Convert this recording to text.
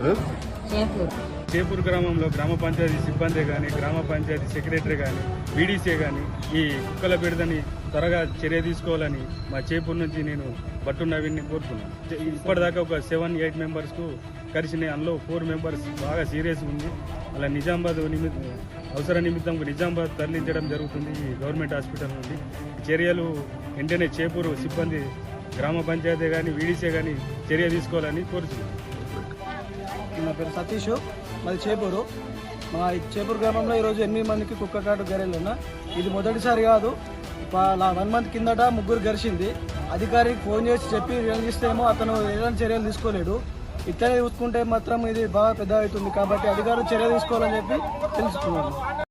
పేరు చేపూర్. గ్రామంలో గ్రామ పంచాయతీ సిబ్బంది కానీ గ్రామ పంచాయతీ సెక్రటరీ కానీ బీడీసీ కానీ ఈ కుక్కల బిడదని త్వరగా చర్య తీసుకోవాలని మా చేపూర్ నుంచి నేను బట్టు నవీన్ని కోరుతున్నాను. ఇప్పటిదాకా ఒక సెవెన్ ఎయిట్ మెంబర్స్కు కలిసినాయి అందులో ఫోర్ మెంబర్స్ బాగా సీరియస్ ఉంది. అలా నిజామాబాద్ నిమిత్తం అవసర నిమిత్తం నిజామాబాద్ తరలించడం జరుగుతుంది ఈ గవర్నమెంట్ హాస్పిటల్ నుండి. చర్యలు వెంటనే చేపూరు సిబ్బంది గ్రామ పంచాయతీ కానీ వీడీసీ కానీ చర్య తీసుకోవాలని కోరుతున్నాను నా పేరు సతీష్. మాది చేపూరు. మా చేపూరు గ్రామంలో ఈరోజు ఎనిమిది మందికి కుక్క కాటు గరెలు ఉన్నా ఇది మొదటిసారి కాదు. వన్ మంత్ కిందట ముగ్గురు గరిచింది. అధికారికి ఫోన్ చేసి చెప్పి వినియోగిస్తేమో అతను ఎలాంటి చర్యలు తీసుకోలేడు. ఇట్లనే చూసుకుంటే మాత్రం ఇది బాగా పెద్ద అవుతుంది కాబట్టి అధికారులు చర్య తీసుకోవాలని చెప్పి తెలుసుకున్నాను.